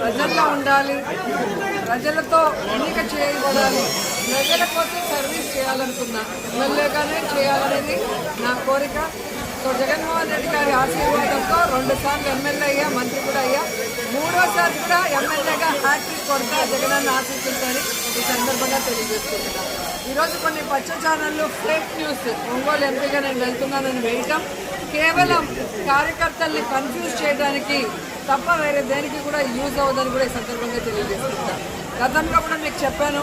ప్రజల్లో ఉండాలి. ప్రజలతో ఎన్నిక చేయబడాలి. ప్రజల కోసం సర్వీస్ చేయాలనుకున్నా ఎమ్మెల్యేగానే చేయాలనేది నా కోరిక. సో జగన్మోహన్ రెడ్డి గారి ఆశీర్వాదంతో రెండు సార్లు ఎమ్మెల్యే అయ్యా మంత్రి కూడా అయ్యా. మూడోసారి కూడా ఎమ్మెల్యేగా హ్యాట్రిక్ కొడతా జగనన్న ఆశిస్తుందని ఈ సందర్భంగా తెలియజేస్తున్నాను ఈరోజు కొన్ని పచ్చ ఛానళ్ళు ఫేక్ న్యూస్ ఒంగోలు ఎంపీగా నేను వెళ్తున్నానని వేయటం కేవలం కార్యకర్తల్ని కన్ఫ్యూజ్ చేయడానికి తప్ప వేరే దేనికి కూడా యూజ్ అవ్వదని కూడా ఈ సందర్భంగా తెలియజేస్తున్నాను గతంలో కూడా మీకు చెప్పాను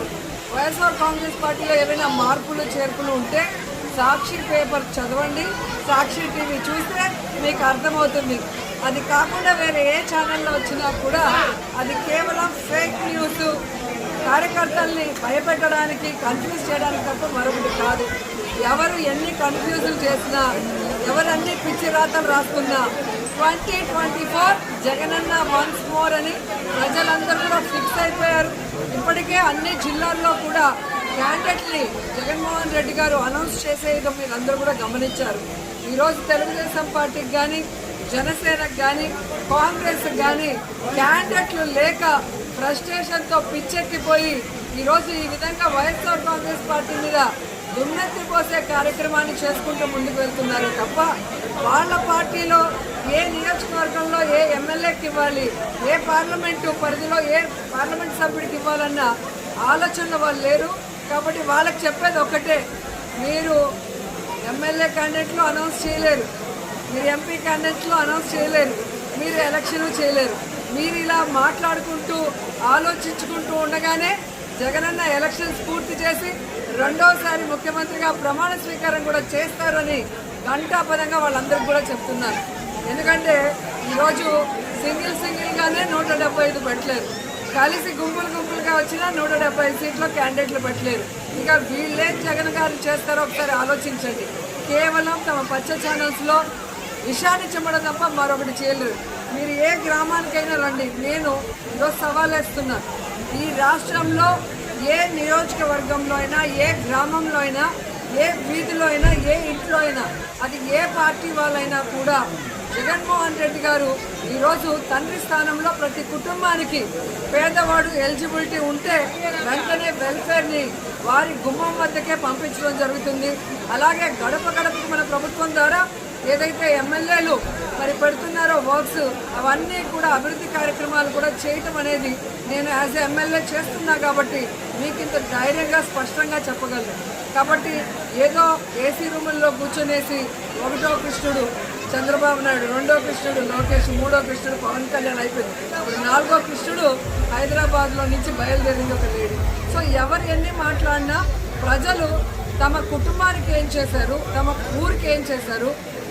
వైఎస్ఆర్ కాంగ్రెస్ పార్టీలో ఏవైనా మార్పులు చేర్పులు ఉంటే సాక్షి పేపర్ చదవండి సాక్షి టీవీ చూస్తే మీకు అర్థమవుతుంది. అది కాకుండా వేరే ఏ ఛానల్లో వచ్చినా కూడా అది కేవలం ఫేక్ న్యూస్ కార్యకర్తల్ని భయపెట్టడానికి కన్ఫ్యూజ్ చేయడానికి తప్ప మరొకటి కాదు. ఎవరు ఎన్ని కన్ఫ్యూజులు చేసినా ఎవరన్నీ పిచ్చి రాతలు రాసుకున్నా? Twenty twenty four Jagananna once more అని ప్రజలందరూ కూడా ఫిక్స్ అయిపోయారు. ఇప్పటికే అన్ని జిల్లాల్లో కూడా క్యాండిడేట్ని జగన్మోహన్ రెడ్డి గారు అనౌన్స్ చేసేయడం మీరు అందరూ కూడా గమనించారు. ఈరోజు తెలుగుదేశం పార్టీకి కానీ జనసేనకు కానీ కాంగ్రెస్ కానీ క్యాండిడేట్లు లేక ఫ్రస్ట్రేషన్తో పిచ్చెక్కిపోయి ఈరోజు ఈ విధంగా వైఎస్ఆర్ కాంగ్రెస్ పార్టీ మీద దుమ్మెత్తి పోసే కార్యక్రమాన్ని చేసుకుంటూ ముందుకు వెళ్తున్నారు తప్ప వాళ్ళ పార్టీలో ఏ నియోజకవర్గంలో ఏ ఎమ్మెల్యేకి ఇవ్వాలి ఏ పార్లమెంటు పరిధిలో ఏ పార్లమెంట్ సభ్యుడికి ఇవ్వాలన్న ఆలోచన వాళ్ళు లేరు. కాబట్టి వాళ్ళకి చెప్పేది ఒకటే మీరు ఎమ్మెల్యే క్యాండిడేట్లు అనౌన్స్ చేయలేరు మీరు ఎంపీ క్యాండిడేట్లు అనౌన్స్ చేయలేరు మీరు ఎలక్షన్ చేయలేరు. మీరు ఇలా మాట్లాడుకుంటూ ఆలోచించుకుంటూ ఉండగానే జగనన్న ఎలక్షన్స్ పూర్తి చేసి రెండోసారి ముఖ్యమంత్రిగా ప్రమాణ స్వీకారం కూడా చేస్తారని ఘంటాపదంగా వాళ్ళందరికీ కూడా చెప్తున్నారు. ఎందుకంటే ఈరోజు సింగిల్ సింగిల్గానే నూట డెబ్బై ఐదు పెట్టలేదు కలిసి గుంపులు గుంపులుగా వచ్చినా నూట డెబ్బై ఐదు సీట్లో క్యాండిడేట్లు పెట్టలేరు. ఇంకా వీళ్ళేం జగన్ గారు చేస్తారో ఒకసారి ఆలోచించండి. కేవలం తమ పచ్చ ఛానల్స్లో విషాన్ని చెమ్మడం తప్ప మరొకటి చేయలేరు. మీరు ఏ గ్రామానికైనా రండి. నేను ఈరోజు సవాల్ వేస్తున్నాను ఈ రాష్ట్రంలో ఏ నియోజకవర్గంలో అయినా ఏ గ్రామంలో అయినా ఏ వీధిలో అయినా ఏ ఇంట్లో అయినా అది ఏ పార్టీ వాళ్ళైనా కూడా జగన్మోహన్ రెడ్డి గారు ఈరోజు తండ్రి స్థానంలో ప్రతి కుటుంబానికి పేదవాడు ఎలిజిబిలిటీ ఉంటే వెంటనే వెల్ఫేర్ని వారి గుమ్మం వద్దకే పంపించడం జరుగుతుంది. అలాగే గడప గడపకు మన ప్రభుత్వం ద్వారా ఏదైతే ఎమ్మెల్యేలు మరి పెడుతున్నారో వర్క్స్ అవన్నీ కూడా అభివృద్ధి కార్యక్రమాలు కూడా చేయటం అనేది నేను యాజ్ ఎమ్మెల్యే చేస్తున్నా కాబట్టి మీకు ఇంత ధైర్యంగా స్పష్టంగా చెప్పగలను. కాబట్టి ఏదో ఏసీ రూముల్లో కూర్చొనేసి ఒకటో కృష్ణుడు చంద్రబాబు నాయుడు రెండో కృష్ణుడు లోకేష్ మూడో కృష్ణుడు పవన్ కళ్యాణ్ అయిపోయింది. ఇప్పుడు నాలుగో కృష్ణుడు హైదరాబాద్లో నుంచి బయలుదేరింది ఒక లేడీ సో ఎవరు ఎన్ని మాట్లాడినా ప్రజలు తమ కుటుంబానికి ఏం చేశారు తమ ఊరికి ఏం చేశారు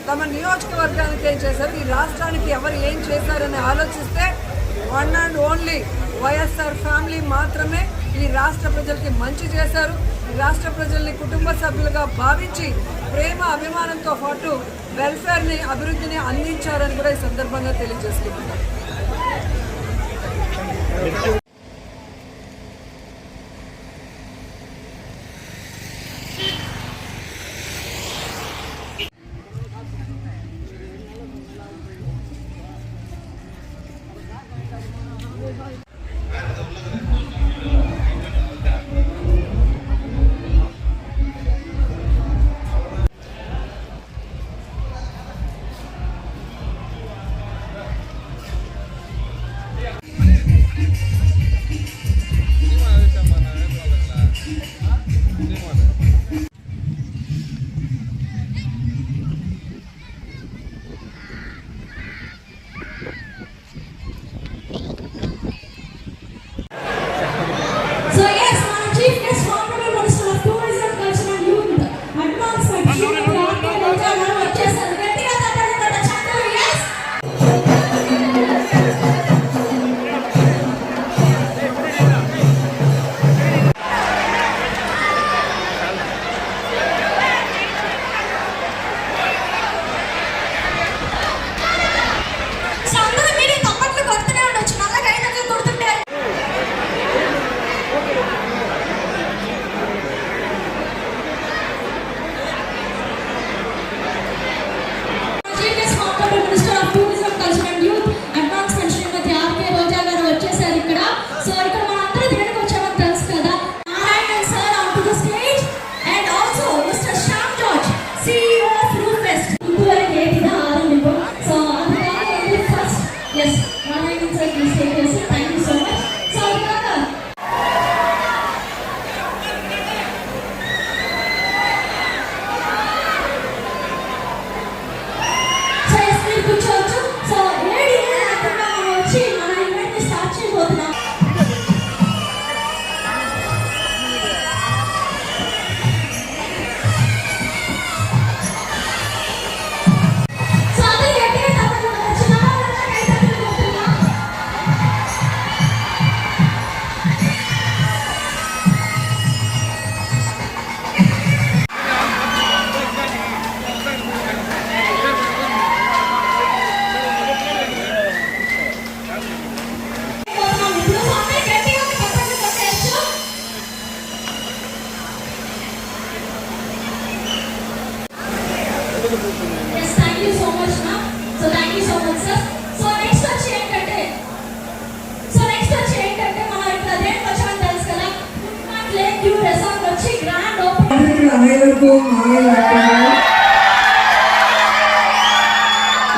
తమ నియోజకవర్గానికి ఏం చేశారు ఈ రాష్ట్రానికి ఎవరు ఏం చేశారని ఆలోచిస్తే one and only YSR family మాత్రమే ఈ రాష్ట్ర ప్రజలకి మంచి చేశారు. ఈ రాష్ట్ర ప్రజల్ని కుటుంబ సభ్యులుగా భావించి ప్రేమ అభిమానంతో పాటు వెల్ఫేర్ని అభివృద్ధిని అందించారని కూడా ఈ సందర్భంగా తెలియజేసుకుంటున్నాను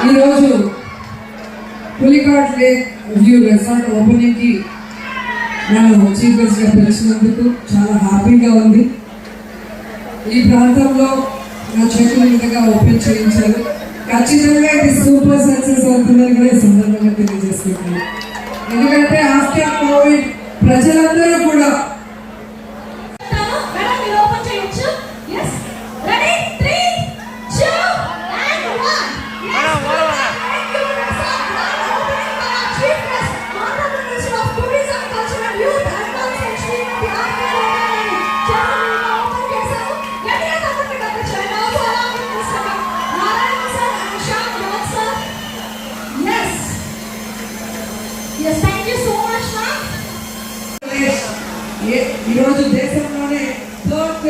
ఈరోజు పులికాట్ లేక్ వ్యూ రెసార్ట్ ఓపెనింగ్కి నన్ను చీఫ్ గెస్ట్గా పిలిచినందుకు చాలా హ్యాపీగా ఉంది. ఈ ప్రాంతంలో నా చేతుల మీదుగా ఓపెన్ చేయించారు. ఖచ్చితంగా ఇది సూపర్ సక్సెస్ అవుతుందని కూడా ఈ సందర్భంగా తెలియజేస్తున్నాను. ఎందుకంటే ఆఫ్టర్ కోవిడ్ ప్రజలందరూ కూడా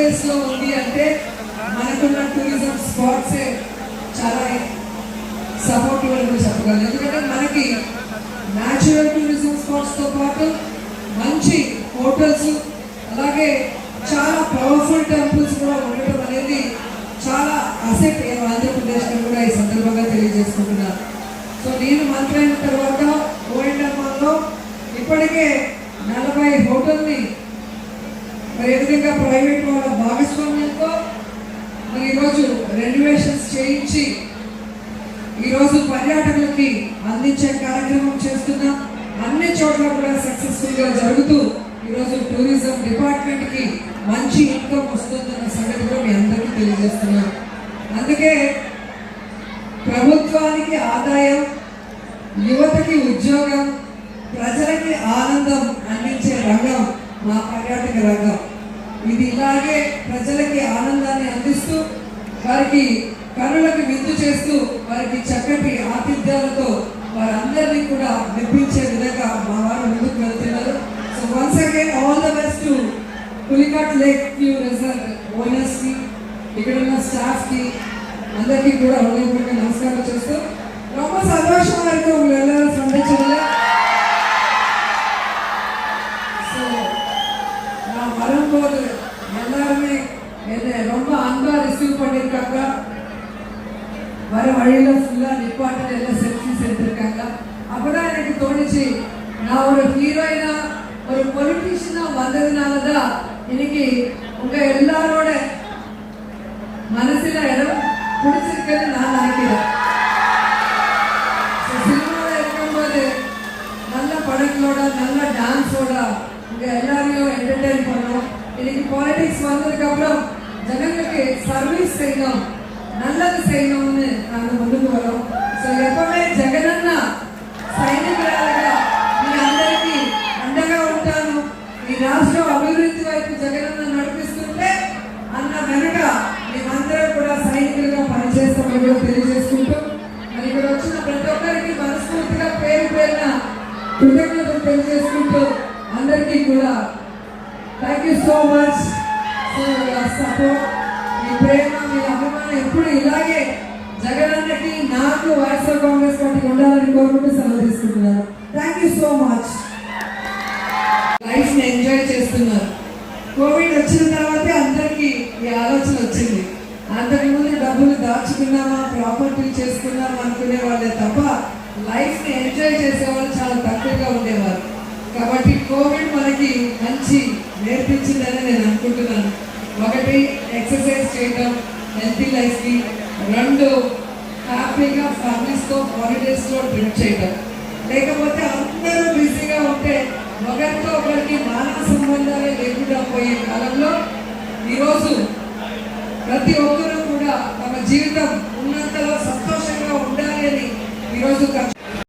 ప్లేస్లో ఉంది అంటే మనకున్న టూరిజం స్పాట్స్ చాలా సపోర్టివ్ అని చెప్పగలను. ఎందుకంటే మనకి న్యాచురల్ టూరిజం స్పాట్స్తో పాటు మంచి హోటల్స్ అలాగే చాలా పవర్ఫుల్ టెంపుల్స్ కూడా ఉండటం అనేది చాలా అసెట్ ఆంధ్రప్రదేశ్లో కూడా ఈ సందర్భంగా తెలియజేసుకుంటున్నాను సో నేను మంత్రి అయిన తర్వాత ఓఎండ్ఎంఆర్లో ఇప్పటికే నలభై హోటల్ని మరి ఏ విధంగా ప్రైవేట్ వాళ్ళ భాగస్వామ్యంతో మరి ఈరోజు రెన్యువేషన్స్ చేయించి ఈరోజు పర్యాటకులకి అందించే కార్యక్రమం చేస్తున్నాం. అన్ని చోట్ల కూడా సక్సెస్ఫుల్గా జరుగుతూ ఈరోజు టూరిజం డిపార్ట్మెంట్కి మంచి ఇన్కమ్ వస్తుందన్న సంగతి కూడా మీ అందరికీ తెలియజేస్తున్నాను. అందుకే ప్రభుత్వానికి ఆదాయం యువతకి ఉద్యోగం ప్రజలకి ఆనందం అందించే రంగం మా పర్యాటక రంగం. ఇది ఇలాగే ప్రజలకి ఆనందాన్ని అందిస్తూ వారికి కనులకు విందు చేస్తూ వారికి చక్కటి ఆతిథ్యాలతో వారందరినీ కూడా మెప్పించే విధంగా మా వారు ముందుకు వెళ్తున్నారు. So once again all the best to Pulicat lake view reserve ఓనర్స్కి ఇక్కడ ఉన్న స్టాఫ్కి అందరికీ కూడా హృదయపూర్వక నమస్కారం చేస్తూ வந்ததுனால தான் இன்னைக்கு உங்க எல்லாரோட மனசுல இடம் பிடிச்சிருக்குன்னு நான் நினைக்கிறேன். சினிமாவில் இருக்கும்போது நல்ல படங்களோட நல்ல டான்ஸோட உங்க எல்லாரையும் என்டர்டைன் பண்ணோம். இன்னைக்கு பாலிடிக்ஸ் வந்ததுக்கு அப்புறம் ஜனங்களுக்கு சர்வீஸ் செய்யணும் நல்லது செய்யணும்னு நாங்கள் முன்னுக்கு வரோம். ஸோ எப்பவுமே ஜெகனன்னா சைனிகராக రాష్ట్రం అభివృద్ధి వైపు జగనన్న నడిపిస్తుంటే అన్న వెనుక మేమందరం కూడా సైనికులుగా పనిచేస్తామని కూడా తెలియజేసుకుంటూ మరి ఇక్కడ వచ్చిన ప్రతి ఒక్కరికి మనస్ఫూర్తిగా పేరు పేరున కృతజ్ఞతలు తెలియజేసుకుంటూ అందరికీ కూడా thank you so much support మీ ప్రేమ మీ అభిమానం ఎప్పుడు ఇలాగే జగనన్నకి నాకు వైఎస్ఆర్ కాంగ్రెస్ పార్టీకి ఉండాలని కోరుకుంటూ సెలవు తీసుకుంటున్నాను. Thank you so much life enjoy చేస్తున్నారు. కోవిడ్ వచ్చిన తర్వాతే అందరికీ ఈ ఆలోచన వచ్చింది. అంతకుముందు డబ్బులు దాచుకున్నామా ప్రాపర్టీ చేసుకున్నామా అనుకునే వాళ్ళే తప్ప లైఫ్ని ఎంజాయ్ చేసేవాళ్ళు చాలా తక్కువగా ఉండేవారు. కాబట్టి కోవిడ్ మనకి మంచి నేర్పించిందని నేను అనుకుంటున్నాను. ఒకటి ఎక్సర్సైజ్ చేయడం హెల్తీ లైఫ్కి రెండు హ్యాపీగా ఫ్యామిలీస్తో హాలిడేస్లో ట్రిప్ చేయడం లేకపోతే అందరూ ఒకరితో ఒకరికి మానవ సంబంధాలే లేకుండా పోయే కాలంలో ఈరోజు ప్రతి ఒక్కరూ కూడా తమ జీవితం ఉన్నంతలో సంతోషంగా ఉండాలి అని ఈరోజు ఖర్చు